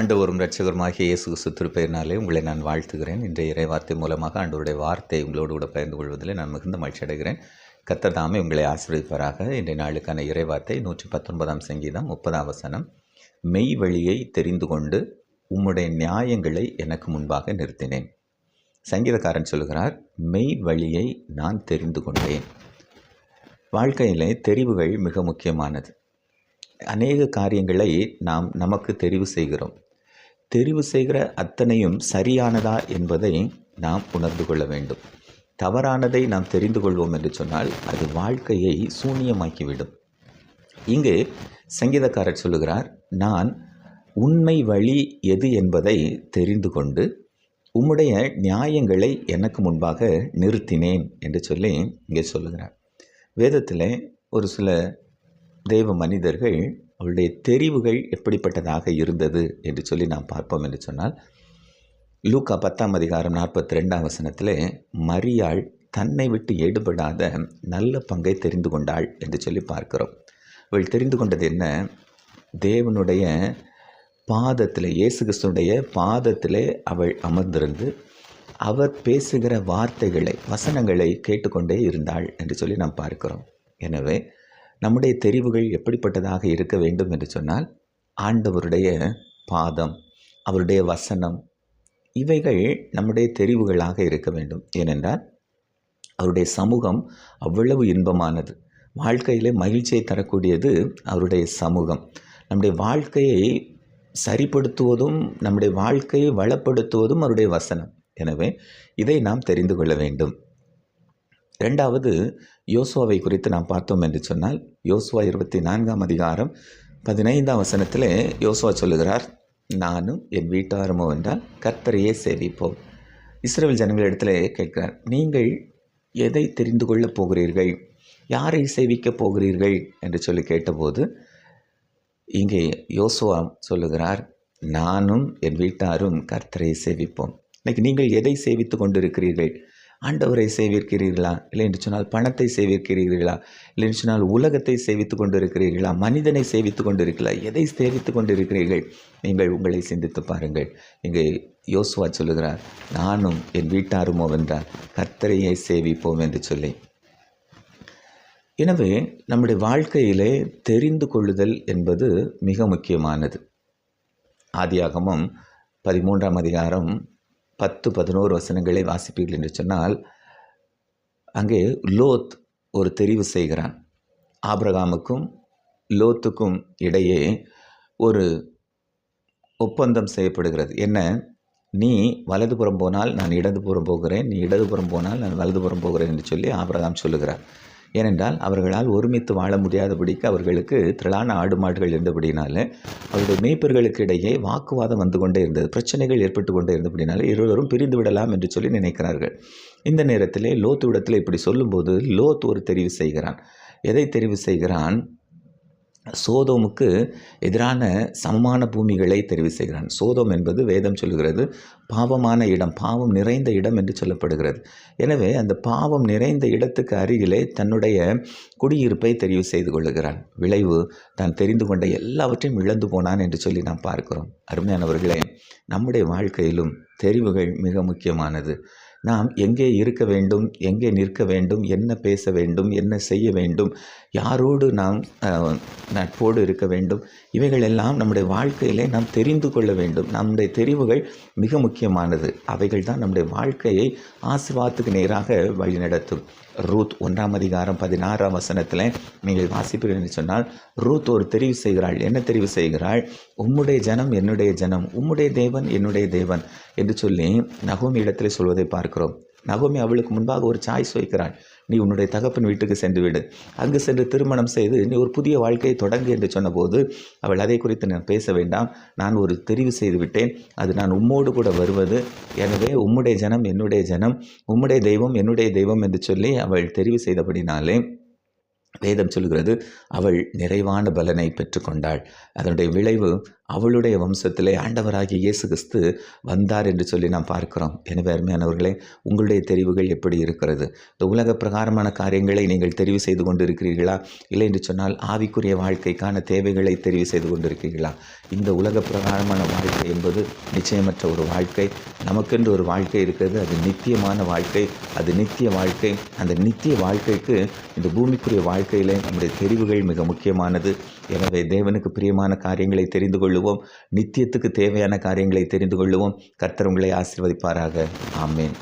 ஆண்டவரும் ரட்சகருமாகிய இயேசு கிறிஸ்து திருப்பெயரினாலே உங்களை நான் வாழ்த்துகிறேன். இன்றைய இறைவார்த்தை மூலமாக ஆண்டவருடைய வார்த்தை உங்களோடு கூட பகிர்ந்து கொள்வதில் நான் மிகுந்த மகிழ்ச்சி அடைகிறேன். கத்தர் தாமே உங்களை ஆசீர்வதிப்பாராக. இன்றைய நாளுக்கான இறைவார்த்தை நூற்றி பத்தொன்பதாம் சங்கீதம் முப்பதாம் வசனம். மெய் வழியை தெரிந்து கொண்டு உம்முடைய நியாயங்களை எனக்கு முன்பாக நிறுத்தினேன். சங்கீதக்காரன் சொல்கிறார் மெய் வழியை நான் தெரிந்து கொண்டேன். வாழ்க்கையிலே தெரிவுகள் மிக முக்கியமானது. அநேக காரியங்களை நாம் நமக்கு தெரிவு செய்கிறோம். தெரிவு செய்கிற அத்தனையும் சரியானதா என்பதை நாம் உணர்ந்து கொள்ள வேண்டும். தவறானதை நாம் தெரிந்து கொள்வோம் என்று சொன்னால் அது வாழ்க்கையை சூனியமாக்கிவிடும். இங்கு சங்கீதக்காரர் சொல்லுகிறார் நான் உண்மை வழி எது என்பதை தெரிந்து கொண்டு உம்முடைய நியாயங்களை எனக்கு முன்பாக நிறுத்தினேன் என்று சொல்லி இங்கே சொல்லுகிறார். வேதத்தில் ஒரு சில தெய்வ மனிதர்கள் அவளுடைய தெரிவுகள் எப்படிப்பட்டதாக இருந்தது என்று சொல்லி நாம் பார்ப்போம் என்று சொன்னால் லூக்கா பத்தாம் அதிகாரம் நாற்பத்தி ரெண்டாம் வசனத்தில் மரியாள் தன்னை விட்டு ஈடுபடாத நல்ல பங்கை தெரிந்து கொண்டாள் என்று சொல்லி பார்க்கிறோம். அவள் தெரிந்து கொண்டது என்ன? தேவனுடைய பாதத்தில் இயேசு கிறிஸ்துடைய பாதத்திலே அவள் அமர்ந்திருந்து அவர் பேசுகிற வார்த்தைகளை வசனங்களை கேட்டுக்கொண்டே இருந்தாள் என்று சொல்லி நாம் பார்க்கிறோம். எனவே நம்முடைய தெரிவுகள் எப்படிப்பட்டதாக இருக்க வேண்டும் என்று சொன்னால் ஆண்டவருடைய பாதம் அவருடைய வசனம் இவைகள் நம்முடைய தெரிவுகளாக இருக்க வேண்டும். ஏனென்றால் அவருடைய சமூகம் அவ்வளவு இன்பமானது. வாழ்க்கையிலே மகிழ்ச்சியை தரக்கூடியது அவருடைய சமூகம். நம்முடைய வாழ்க்கையை சரிப்படுத்துவதும் நம்முடைய வாழ்க்கையை வளப்படுத்துவதும் அவருடைய வசனம். எனவே இதை நாம் தெரிந்து கொள்ள வேண்டும். ரெண்டாவது யோசுவாவை குறித்து நாம் பார்த்தோம் என்று சொன்னால் யோசுவா இருபத்தி நான்காம் அதிகாரம் பதினைந்தாம் வசனத்தில் யோசுவா சொல்லுகிறார் நானும் என் வீட்டாருமோ என்றால் கர்த்தரையே சேவிப்போம். இஸ்ரேல் ஜனங்களிடத்தில் கேட்கிறார் நீங்கள் எதை தெரிந்து கொள்ளப் போகிறீர்கள்? யாரை சேவிக்கப் போகிறீர்கள்? என்று சொல்லி கேட்டபோது இங்கே யோசுவா சொல்லுகிறார் நானும் என் வீட்டாரும் கர்த்தரை சேவிப்போம். இன்னைக்கு நீங்கள் எதை சேவித்து கொண்டிருக்கிறீர்கள்? ஆண்டவரை சேவிக்கிறீர்களா? இல்லை என்று சொன்னால் பணத்தை சேவிக்கிறீர்களா? இல்லை என்று சொன்னால் உலகத்தை சேவித்து கொண்டிருக்கிறீர்களா? மனிதனை சேவித்து கொண்டிருக்கிறீர்களா? எதை சேவித்து கொண்டிருக்கிறீர்கள்? நீங்கள் உங்களை சிந்தித்து பாருங்கள். இங்கே யோசுவா சொல்லுகிறார் நானும் என் வீட்டாருமோ வென்றார் கர்த்தரையை சேவிப்போம் என்று சொல்லி. எனவே நம்முடைய வாழ்க்கையிலே தெரிந்து கொள்ளுதல் என்பது மிக முக்கியமானது. ஆதியாகமும் பதிமூன்றாம் அதிகாரம் பத்து பதினோரு வசனங்களை வாசிப்பீர்கள் என்று சொன்னால் அங்கே லோத் ஒரு தெரிவு செய்கிறான். ஆபிரகாமுக்கும் லோத்துக்கும் இடையே ஒரு ஒப்பந்தம் செய்யப்படுகிறது. என்ன? நீ வலதுபுறம் போனால் நான் இடதுபுறம் போகிறேன் நீ இடதுபுறம் போனால் நான் வலதுபுறம் போகிறேன் என்று சொல்லி ஆபிரகாம் சொல்லுகிறார். ஏனென்றால் அவர்களால் ஒருமித்து வாழ முடியாதபடிக்கு அவர்களுக்கு திரளான ஆடு மாடுகள் இருந்தபடினால அவருடைய மேய்ப்பர்களுக்கு இடையே வாக்குவாதம் வந்து கொண்டே இருந்தது. பிரச்சனைகள் ஏற்பட்டு கொண்டே இருந்தபடினால இருவரும் பிரிந்து விடலாம் என்று சொல்லி நினைக்கிறார்கள். இந்த நேரத்திலே லோத்து இடத்துல இப்படி சொல்லும்போது லோத் ஒரு தெரிவு செய்கிறான். எதை தெரிவு செய்கிறான்? சோதோமுக்கு எதிரான சமமான பூமிகளை தெரிவு செய்கிறான். சோதோம் என்பது வேதம் சொல்லுகிறது பாவமான இடம் பாவம் நிறைந்த இடம் என்று சொல்லப்படுகிறது. எனவே அந்த பாவம் நிறைந்த இடத்துக்கு அருகிலே தன்னுடைய குடியிருப்பை தெரிவு செய்து கொள்ளுகிறான். விளைவு தான் தெரிந்து கொண்ட எல்லாவற்றையும் இழந்து போனான் என்று சொல்லி நாம் பார்க்கிறோம். அருமையானவர்களே நம்முடைய வாழ்க்கையிலும் தெரிவுகள் மிக முக்கியமானது. நாம் எங்கே இருக்க வேண்டும் எங்கே நிற்க வேண்டும் என்ன பேச வேண்டும் என்ன செய்ய வேண்டும் யாரோடு நாம் நட்போடு இருக்க வேண்டும் இவைகள் எல்லாம் நம்முடைய வாழ்க்கையிலே நாம் தெரிந்து கொள்ள வேண்டும். நம்முடைய தெரிவுகள் மிக முக்கியமானது. அவைகள் தான் நம்முடைய வாழ்க்கையை ஆசிர்வாதத்துக்கு நேராக வழிநடத்தும். ரூத் ஒன்றாம் அதிகாரம் பதினாறாம் வசனத்தில் நீங்கள் வாசிப்பீர்கள் என்று சொன்னால் ரூத் ஒரு தெரிவு செய்கிறாள். என்ன தெரிவு செய்கிறாள்? உம்முடைய ஜனம் என்னுடைய ஜனம். உம்முடைய தேவன் என்னுடைய தேவன் என்று சொல்லி நகோமி இடத்தில் சொல்வதை பார்க்கிறோம். நகோமி அவளுக்கு முன்பாக ஒரு சாய்ஸ் வைக்கிறாள். நீ உன்னுடைய தகப்பன் வீட்டுக்கு சென்று விடு. அங்கு சென்று திருமணம் செய்து நீ ஒரு புதிய வாழ்க்கையை தொடங்கு என்று சொன்னபோது அவள் அதை குறித்து நான் பேச வேண்டாம். நான் ஒரு தெரிவு செய்து விட்டேன். அது நான் உம்மோடு கூட வருவது. எனவே உம்முடைய ஜனம் என்னுடைய ஜனம். உம்முடைய தெய்வம் என்னுடைய தெய்வம் என்று சொல்லி அவள் தெரிவு செய்தபடினாலே வேதம் சொல்கிறது அவள் நிறைவான பலனை பெற்றுக்கொண்டாள். அதனுடைய விளைவு அவளுடைய வம்சத்திலே ஆண்டவராகிய இயேசு கிறிஸ்து வந்தார் என்று சொல்லி நாம் பார்க்கிறோம். எனவே அருமையானவர்களே உங்களுடைய தெரிவுகள் எப்படி இருக்கிறது? இந்த உலக பிரகாரமான காரியங்களை நீங்கள் தெரிவு செய்து கொண்டு இருக்கிறீர்களா இல்லை என்று சொன்னால் ஆவிக்குரிய வாழ்க்கைக்கான தேவைகளை தெரிவு செய்து கொண்டிருக்கிறீர்களா? இந்த உலக பிரகாரமான வாழ்க்கை என்பது நிச்சயமற்ற ஒரு வாழ்க்கை. நமக்கென்று ஒரு வாழ்க்கை இருக்கிறது. அது நித்தியமான வாழ்க்கை. அது நித்திய வாழ்க்கை. அந்த நித்திய வாழ்க்கைக்கு இந்த பூமிக்குரிய வாழ்க்கையிலே நம்முடைய தெரிவுகள் மிக முக்கியமானது. எனவே தேவனுக்கு பிரியமான காரியங்களை தெரிந்து கொள்ளும் கொள்ளுவோம். நித்தியத்துக்கு தேவையான காரியங்களை தெரிந்து கொள்ளுவோம். கர்த்தர் உங்களை ஆசீர்வதிப்பாராக. ஆமேன்.